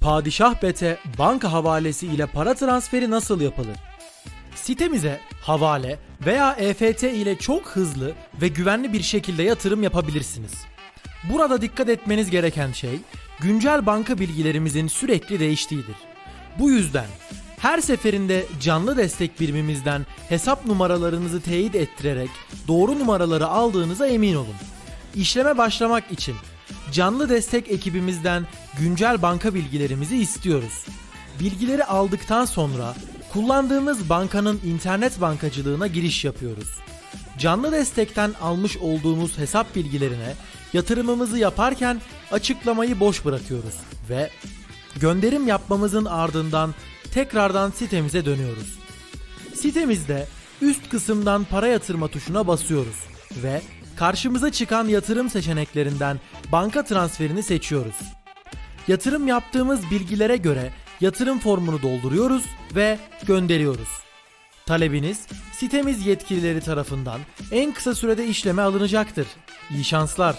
Padişah Bete banka havalesi ile para transferi nasıl yapılır? Sitemize havale veya EFT ile çok hızlı ve güvenli bir şekilde yatırım yapabilirsiniz. Burada dikkat etmeniz gereken şey güncel banka bilgilerimizin sürekli değiştiğidir. Bu yüzden her seferinde canlı destek birimimizden hesap numaralarınızı teyit ettirerek doğru numaraları aldığınıza emin olun. İşleme başlamak için canlı destek ekibimizden güncel banka bilgilerimizi istiyoruz. Bilgileri aldıktan sonra kullandığımız bankanın internet bankacılığına giriş yapıyoruz. Canlı destekten almış olduğumuz hesap bilgilerine yatırımımızı yaparken açıklamayı boş bırakıyoruz ve gönderim yapmamızın ardından tekrardan sitemize dönüyoruz. Sitemizde üst kısımdan para yatırma tuşuna basıyoruz ve karşımıza çıkan yatırım seçeneklerinden banka transferini seçiyoruz. Yatırım yaptığımız bilgilere göre yatırım formunu dolduruyoruz ve gönderiyoruz. Talebiniz sitemiz yetkilileri tarafından en kısa sürede işleme alınacaktır. İyi şanslar.